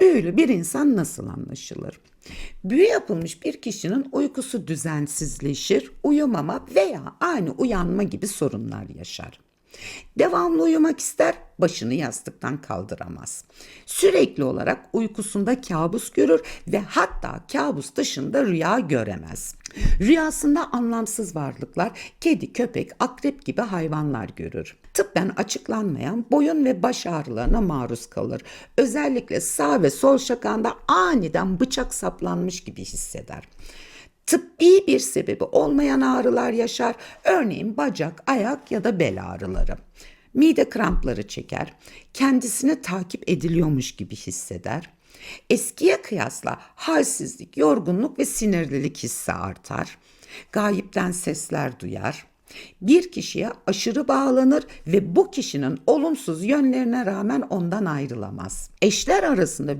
Büyülü bir insan nasıl anlaşılır? Büyü yapılmış bir kişinin uykusu düzensizleşir, uyumama veya ani uyanma gibi sorunlar yaşar. Devamlı uyumak ister, başını yastıktan kaldıramaz. Sürekli olarak uykusunda kabus görür ve hatta kabus dışında rüya göremez. Rüyasında anlamsız varlıklar, kedi, köpek, akrep gibi hayvanlar görür. Tıbben açıklanmayan boyun ve baş ağrılarına maruz kalır. Özellikle sağ ve sol şakağında aniden bıçak saplanmış gibi hisseder. Tıbbi bir sebebi olmayan ağrılar yaşar. Örneğin bacak, ayak ya da bel ağrıları. Mide krampları çeker. Kendisini takip ediliyormuş gibi hisseder. Eskiye kıyasla halsizlik, yorgunluk ve sinirlilik hissi artar. Gayipten sesler duyar. Bir kişiye aşırı bağlanır ve bu kişinin olumsuz yönlerine rağmen ondan ayrılamaz. Eşler arasında